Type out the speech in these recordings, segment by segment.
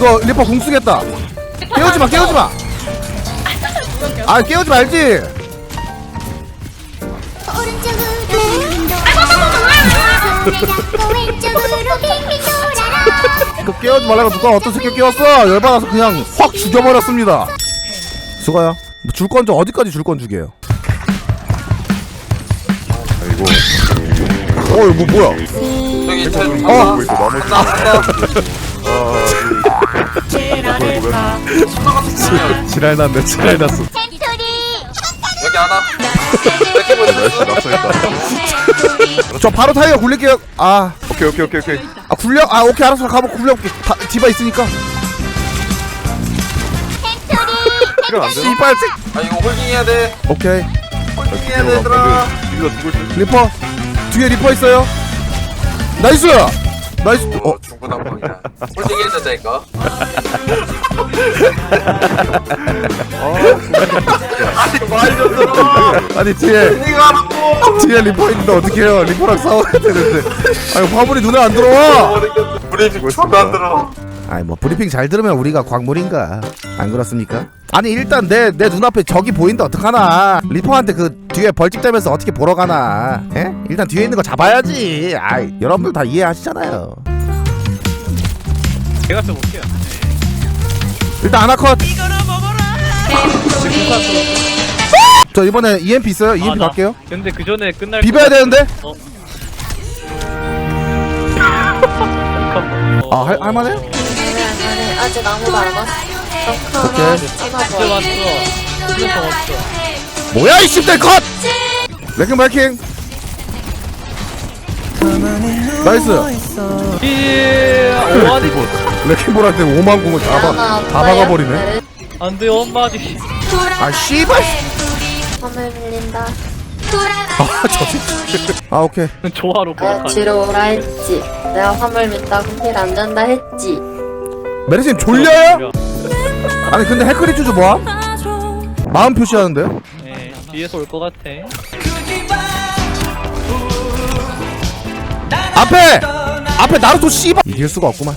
이거 리퍼 공 쓰겠다. 깨우지 마 깨우지 마 아 깨우지 말지. 오른쪽으로 빙빙 돌아라 손을 잡고 왼쪽으로 빙빙 돌아라 이거 깨우지 말라고 누가 어떤 새끼 깨웠어? 열받아서 그냥 확 죽여버렸습니다. 수고요 뭐줄건 좀 어디까지 줄 건 주게요? 아이고. 어 이거 뭐 뭐야? 저기 저 어. 나머지 아 지랄 났네 지랄 났어. 여기 하나? 이렇게 저 바로 타이어 굴릴게요. 아 오케이 오케이 오케이 오케이. 아 굴려? 아 오케이 알았어. 가보 굴려볼게. 다, 디바 있으니까. 시간 안 되나? 씨발 새아 이거 홀딩 해야 돼. 오케이. 홀딩 해야 돼 얘들아 리퍼. 뒤에 리퍼 있어요. 나이스! 나이스. 어 어 홀딩 해야 된다니까 아니 많이 줬어 아니 뒤에 하라고. 뒤에 리퍼 있는데 어떻게 해요? 리퍼랑 싸워야 되는데. 아니 화물이 눈에 안 들어와. 브리핑 처음 안 들어 아니 뭐 브리핑 잘 들으면 우리가 광물인가? 안 그렇습니까? 아니 일단 내 내 눈앞에 적이 보인다. 어떡하나? 리퍼한테 그 뒤에 벌집 되면서 어떻게 보러 가나? 예? 일단 뒤에 있는 거 잡아야지. 아이 여러분들 다 이해하시잖아요 제가 써볼게요. 일단 아나 컷 저 이번에 EMP 있어요? EMP 아, 나- 갈게요 근데 그 전에 끝날 비벼야 되는데 어. 잠깐만. 아 할, 할만해요? 아니 아직 아무도 안 왔어. 덕후 오케이. 왔어. 왔어. 뭐야 이 씹들 컷! 레킹 바이킹 나이스 예. 오마디. 레킹 볼할 때 5만 공을 다, 박, 하나 다 박아버리네 안돼 엄마디. 아 씨발 화물 밀린다. 아 저 새끼 아 오케이 조화로 보락하네. 뒤로 오라 했지. 내가 화물 민다고 힐안 잔다 했지. 메르신 졸려요? 아니 근데 해크리추즈 뭐함? 마음 표시하는데요? 네, 뒤에서 올 것 같아. 앞에! 앞에 나루토 씨발 이길 수가 없구만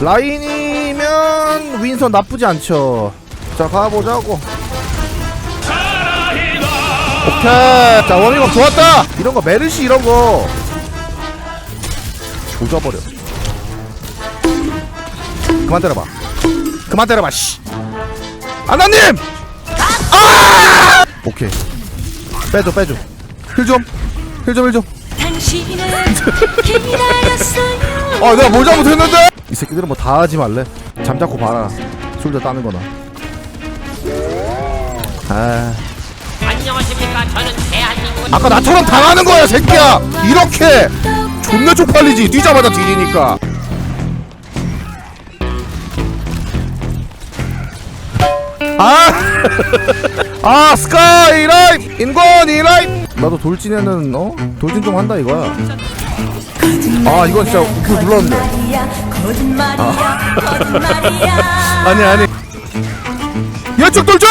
라인이면 윈선 나쁘지 않죠. 자 가보자고. 오케이. 자 워밍업 좋았다! 이런 거 메르시 이런 거. 조져버려 그만 때려봐. 그만 때려봐 씨. 아나님! 아! 오케이. 빼줘 빼줘. 힐좀힐좀힐좀. 아 내가 뭘 잘못했는데? 이 새끼들은 뭐 다 하지 말래. 잠자코 봐라. 술도 따는 거나. 아. 안녕하십니까. 저는 대한민국 아까 나처럼 당하는 거야 새끼야. 이렇게 존나 쪽팔리지. 뛰자마자 뒤지니까. 아! 아 스카이라이트 인권이라이트 나도 돌진에는 어? 돌진 좀 한다 이거야 아 이건 진짜 그 눌렀는데. 아. 아니 아니. 예측 돌진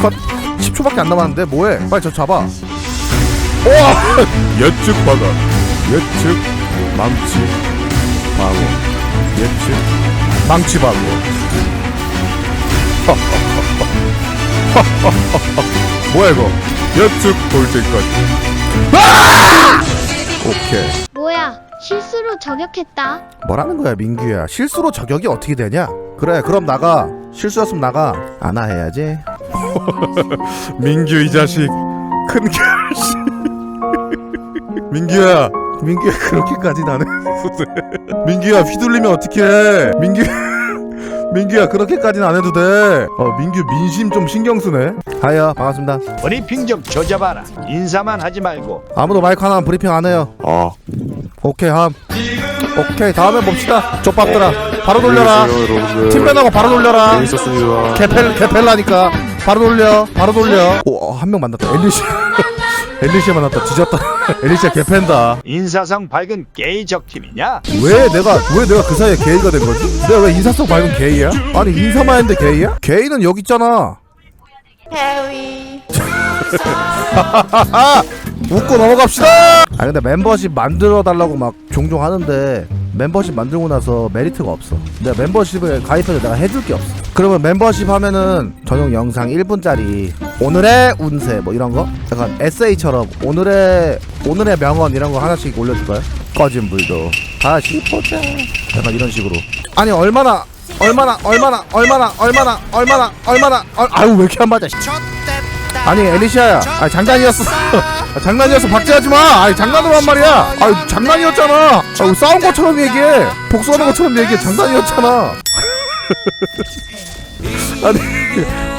컷. 10초밖에 안 남았는데 뭐해? 빨리 저 잡아. 우와 예측 박아 예측 망치 방어. 예측 망치 방어. 뭐야 이거? 예측 돌진까지. 아! 오케이 실수로 저격했다. 뭐라는 거야 민규야? 실수로 저격이 어떻게 되냐? 그래 그럼 나가. 실수였으면 나가. 안아 해야지. 민규 이 자식. 큰 결심. 민규야. 민규야 그렇게까지 나는. 민규야 휘둘리면 어떡해? 민규 민규야 그렇게까지는 안 해도 돼 어 민규 민심 좀 신경 쓰네. 하여 반갑습니다. 브리핑 좀 조져봐라. 인사만 하지 말고. 아무도 마이크 하나 브리핑 안 해요. 아 오케이 함. 오케이 다음에 봅시다. 족밥들아 바로 돌려라. 여러분들 팀배나고 바로 돌려라. 재밌었습니다. 개펠 개펠라니까. 바로 돌려 바로 돌려. 오한 명 만났다. 엘리시 엘리시 만났다 뒤졌다 엘리시가 개팬다 인사성 밝은 게이 적팀이냐? 왜 내가 왜 내가 그 사이에 게이가 된 거지? 내가 왜 인사성 밝은 게이야? 아니 인사만 했는데 게이야? 게이는 여기 있잖아 해위. 웃고 넘어갑시다. 아 근데 멤버십 만들어 달라고 막 종종 하는데 멤버십 만들고 나서 메리트가 없어. 내가 멤버십에 가입해서 내가 해줄 게 없어. 그러면 멤버십 하면은 전용 영상 1분짜리 오늘의 운세 뭐 이런 거? 약간 에세이처럼 오늘의 오늘의 명언 이런 거 하나씩 올려줄까요? 꺼진 불도 다시 보자. 약간 이런 식으로. 아니 얼마나 얼마나 얼마나 얼마나 얼마나 얼마나 얼마나 얼, 아유 왜 이렇게 안 맞아 씨. 아니 엘리시아야. 아니 장난이었어 아, 장난이었어. 박제하지 마. 아니 장난으로 한 말이야. 아니 장난이었잖아. 아, 싸운 것처럼 얘기해. 복수하는 것처럼 얘기해. 장난이었잖아. 아니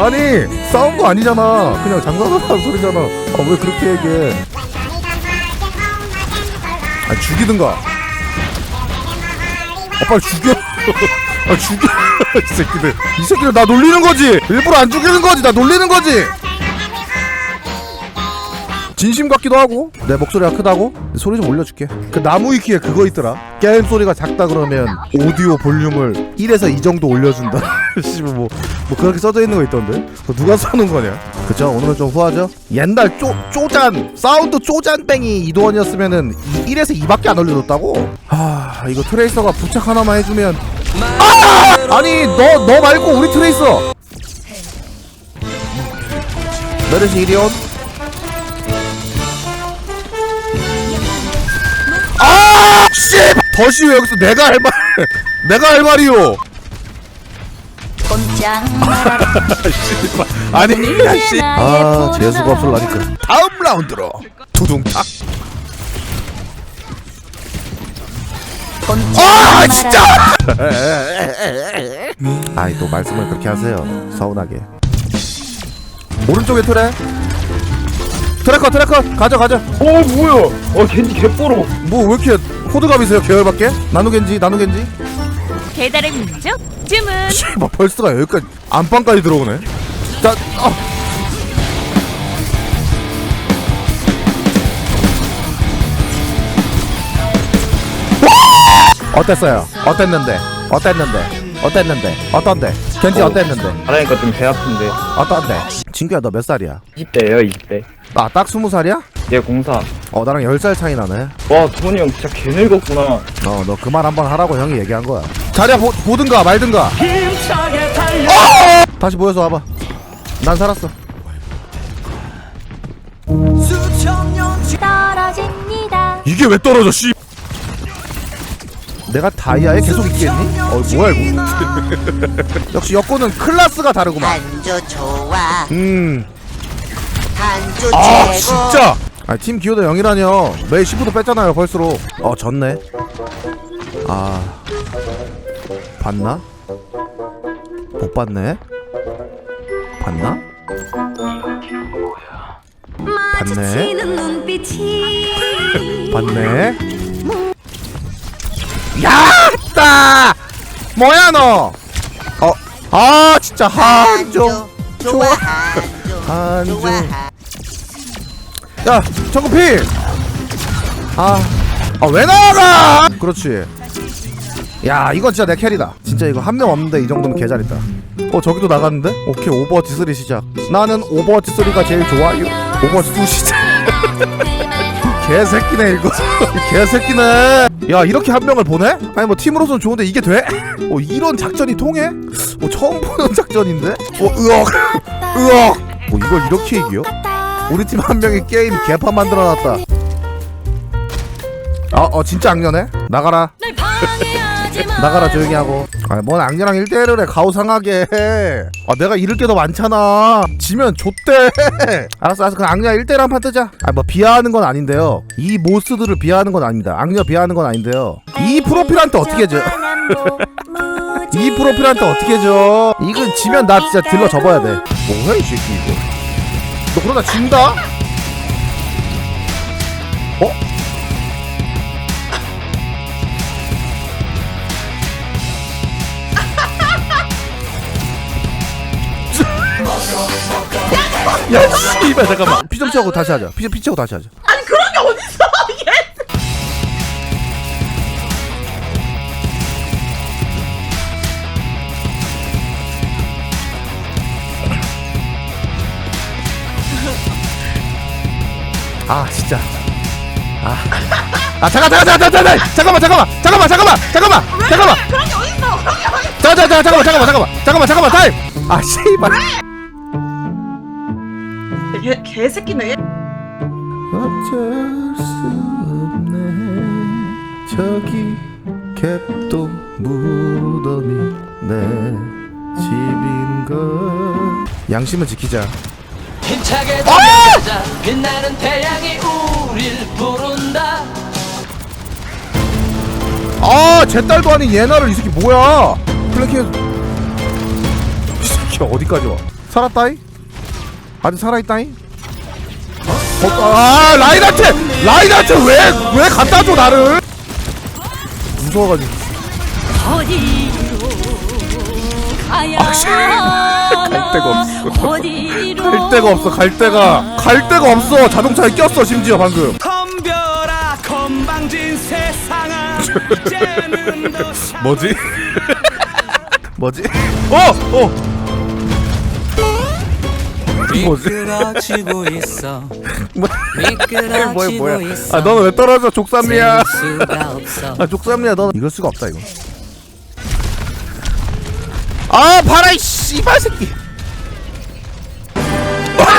아니 싸운 거 아니잖아. 그냥 장난으로 하는 소리잖아. 아 왜 그렇게 얘기해? 아 죽이든가. 아 빨리 죽여. 아 죽여. 이 새끼들. 이 새끼들 나 놀리는 거지. 일부러 안 죽이는 거지. 나 놀리는 거지 진심 같기도 하고 내 목소리가 크다고? 소리 좀 올려줄게. 그 나무 위키에 그거 있더라. 게임 소리가 작다 그러면 오디오 볼륨을 1에서 2 정도 올려준다. 씨뭐 뭐, 뭐 그렇게 써져 있는 거 있던데? 누가 써놓은 거냐? 그쵸? 오늘은 좀 후하죠? 옛날 쪼, 쪼잔 사운드 쪼잔뱅이 이도원이었으면은 1에서 2밖에 안 올려줬다고? 아 이거 트레이서가 부착 하나만 해주면. 아! 아니 너 너 말고 우리 트레이서. 메르시 이리온 씨! 더시 왜 여기서 내가 할 말, 내가 할 말이요. 씨발. 아니, 야, 씨. 아, 재수가 없을라니까. 다음 라운드로 두둥탁. 아, 진짜! 아이, 또 말씀을 그렇게 하세요. 서운하게. 오른쪽에 트레. 트래커, 트래커. 가져, 가져. 어 뭐야 어 겐지 개뽀로 뭐 왜 이렇게 호드갑이세요 계열밖에? 나누겐지 나누겐지 배달의 민족 주문 씨발 벌스가 여기까지 안방까지 들어오네 자 어. 어땠어요? 어땠는데? 어땠는데? 어땠는데? 어떤데? 겐지 어땠는데? 하라니까 좀 배 아픈데 어떤데? 친구야 너 몇 살이야? 20대예요 20대 아 딱 스무 살이야? 얘 공사. 어 나랑 열살 차이 나네. 와 도훈이 형 진짜 개 늙었구나. 어 너 그만 한번 하라고 형이 얘기한 거야. 자리야 보, 보든가 말든가. 어! 다시 모여서 와봐. 난 살았어. 떨어집니다. 이게 왜 떨어져 씨? 내가 다이아에 계속 있겠니? 어 뭐야 이거? 역시 여권은 클라스가 다르구만. 한조 좋아 음. 아 최고 진짜 아, 팀 기호도 0이라뇨. 매일 10부터 뺐잖아요 벌스로. 어 졌네. 아. 봤나? 못 봤네. 봤나? 봤네. 봤네. 야따! 뭐야 너? 어, 아 진짜 한조 좋아 한조 야, 정급필! 아, 아, 왜 나가! 그렇지. 야, 이건 진짜 내 캐리다. 진짜 이거 한 명 없는데 이 정도면 개잘했다. 어, 저기도 나갔는데? 오케이, 오버워치 3 시작. 나는 오버워치 3가 제일 좋아요. 오버워치 2 시작. 개새끼네, 이거. 개새끼네. 야, 이렇게 한 명을 보내? 아니, 뭐, 팀으로서는 좋은데 이게 돼? 어, 이런 작전이 통해? 어, 처음 보는 작전인데? 어, 으억! 으억! 뭐, 이걸 이렇게 이겨? 우리 팀 한 명이 게임 개판 만들어놨다. 어, 어 진짜 악녀네. 나가라. 나가라 조용히 하고. 아뭔 악녀랑 1대1을 해 가오상하게. 아 내가 잃을 게 더 많잖아. 지면 좆대. 알았어 알았어 그냥 악녀 1대1 한 판 뜨자. 아뭐 비하하는 건 아닌데요. 이 모스들을 비하하는 건 아닙니다. 악녀 비하하는 건 아닌데요. 이 프로필한테 어떻게 줘? 이 프로필한테 어떻게 줘? 이거 지면 나 진짜 딜러 접어야 돼. 뭐야 이 새끼 이거. 너 그러다 진다? 어? 야 씨발 잠깐만 피좀 채우고 다시 하자 피, 피 채우고 다시 하자 아 진짜. 아, 아 잠깐 잠깐 잠깐 잠깐 잠깐만 잠깐만. 잠깐만 잠깐만. 잠깐만. 잠깐만. 그런 게 어딨어? 그런 게 어딨어? 자, 자, 자, 잠깐만, 잠깐만, 잠깐만, 잠깐만, 잠깐만, 타임. 아, 씨발. 개, 개새끼네. 어쩔 수 없네. 저기 갭도 무덤이 내 집인 걸. 양심은 지키자. 힘차게 아! 달려가자 빛나는 태양이 우릴 부른다 아, 제 딸도 아닌 얘나를 이 새끼 뭐야? 플랭킹. 이 새끼 어디까지 와? 살았다이? 아직 살아있다이? 어, 아, 라인한테! 라인한테 왜, 왜 갖다 줘, 나를? 무서워가지고. 어디로 가야 아, 씨. 갈 데가 없어. 갈 데가 없어, 갈 데가. 갈 데가 없어. 자동차에 꼈어, 심지어 방금. 덤벼라 건방진 세상아 이제는 더 뭐지? 뭐지? 어! 어! 뭐지? 미끄러지고 있어 뭐- 미끄러지고 뭐야 뭐야 있어 아 너는 왜 떨어져 족삼이야 재울 수가 없어 아 족삼이야 너는 이럴 수가 없다 이거 아 봐라 이 씨발 새끼